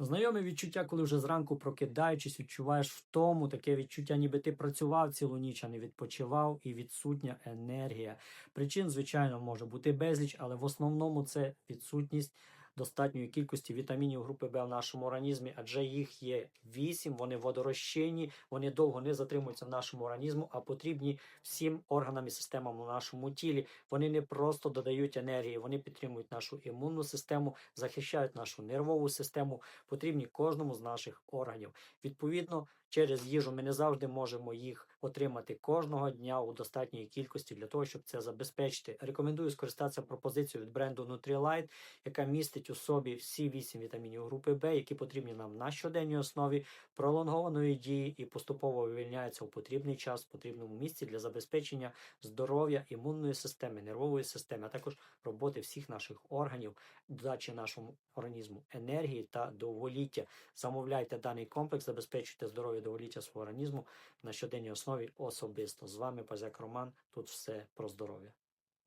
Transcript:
Знайоме відчуття, коли вже зранку прокидаючись, відчуваєш втому, таке відчуття, ніби ти працював цілу ніч, а не відпочивав, і відсутня енергія. Причин, звичайно, може бути безліч, але в основному це відсутність достатньої кількості вітамінів групи Б в нашому організмі, адже їх є 8, вони водорозчинні, вони довго не затримуються в нашому організму, а потрібні всім органам і системам у нашому тілі. Вони не просто додають енергії, вони підтримують нашу імунну систему, захищають нашу нервову систему, потрібні кожному з наших органів. Відповідно, через їжу ми не завжди можемо їх отримати кожного дня у достатній кількості для того, щоб це забезпечити. Рекомендую скористатися пропозицією від бренду Nutrilite, яка містить у собі всі 8 вітамінів групи Б, які потрібні нам на щоденній основі пролонгованої дії і поступово вивільняються у потрібний час, в потрібному місці для забезпечення здоров'я імунної системи, нервової системи, а також роботи всіх наших органів, дачі нашому організму енергії та довголіття. Замовляйте даний комплекс, забезпечуйте здоров'я довголіття свого організму на щоденній основі особисто. З вами Пазяк Роман. Тут все про здоров'я.